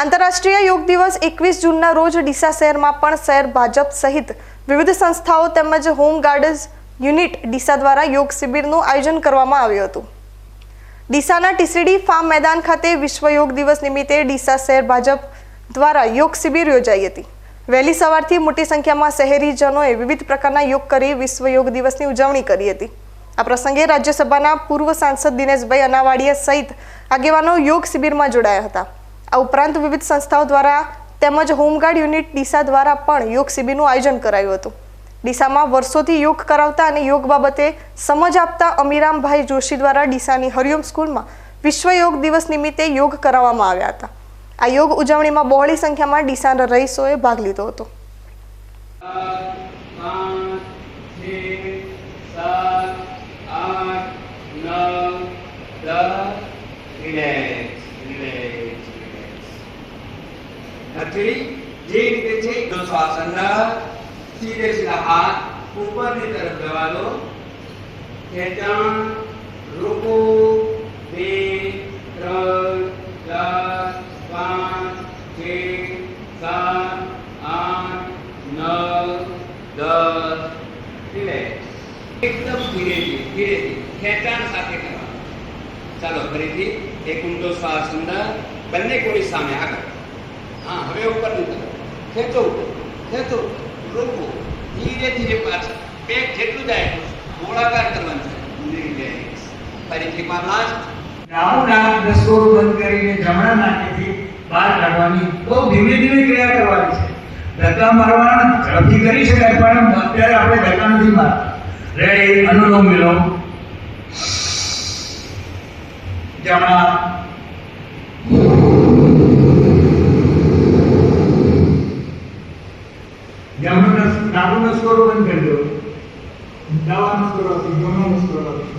આંતરરાષ્ટ્રીય યોગ દિવસ એકવીસ જૂનના રોજ ડીસા શહેરમાં પણ શહેર ભાજપ સહિત વિવિધ સંસ્થાઓ તેમજ હોમ ગાર્ડન્સ યુનિટ ડીસા દ્વારા યોગ શિબિરનું આયોજન કરવામાં આવ્યું હતું. ડીસાના ટીસીડી ફાર્મ મેદાન ખાતે વિશ્વ યોગ દિવસ નિમિત્તે ડીસા શહેર ભાજપ દ્વારા યોગ શિબિર યોજાઈ હતી. વહેલી સવારથી મોટી સંખ્યામાં શહેરીજનોએ વિવિધ પ્રકારના યોગ કરી વિશ્વ યોગ દિવસની ઉજવણી કરી હતી. આ પ્રસંગે રાજ્યસભાના પૂર્વ સાંસદ દિનેશભાઈ અનાવાડિયા સહિત આગેવાનો યોગ શિબિરમાં જોડાયા હતા. આ ઉપરાંત વિવિધ સંસ્થાઓ દ્વારા તેમજ હોમગાર્ડ યુનિટ ડીસા દ્વારા પણ યોગ શિબિરનું આયોજન કરાયું હતું. ડીસામાં વર્ષોથી યોગ કરાવતા અને યોગ બાબતે સમજ આપતા અમીરામભાઈ જોશી દ્વારા ડીસાની હરિઓમ સ્કૂલમાં વિશ્વ યોગ દિવસ નિમિત્તે યોગ કરાવવામાં આવ્યા હતા. આ યોગ ઉજવણીમાં બહોળી સંખ્યામાં ડીસાના રહીશોએ ભાગ લીધો હતો. પાંચ છ સાત આઠ નવ દસ રિલેક્સ રિલેક્સ હથેળી જે રીતે છે તો શ્વાસન સીધે સીધા હાથ ઉપરની તરફ જવા દો ખેંચાણ રોકો. બે, ત્રણ, ચાર, પાંચ છ સાત, આઠ, નવ, દસ. રિલેક્સ એકદમ ધીરેથી ધીરેથી ખેંચાણ સાથે કરવાનું ચાલો ફરીથી એક ઊંડો શ્વાસ અંદર બંને કોળી સામે આગળ. હા, હવે ઉપર તરફ ખેંચો ખેંચો રોકો ધીરે ધીરે પાછળ. પેટ જેટલું જાય ગોળાકાર કરવાનું છે. રિલેક્સ લાસ્ટ એકવાર લાસ્ટ ડાઉના બંધ કરીને જમણા નાકેથી કાઢવાની બહુ ધીમે ધીમે ક્રિયા કરવાની છે. ધક્કા મારવાના ઝડપથી કરી શકાય, પણ અત્યારે આપણે ધક્કા નથી રેડી અનુલોમ વિલોમ. જમણા ડાબો નસકોરો બંધ કરી દો. ડાબા નસકોરો આપી ગમો નસકોરો આપી.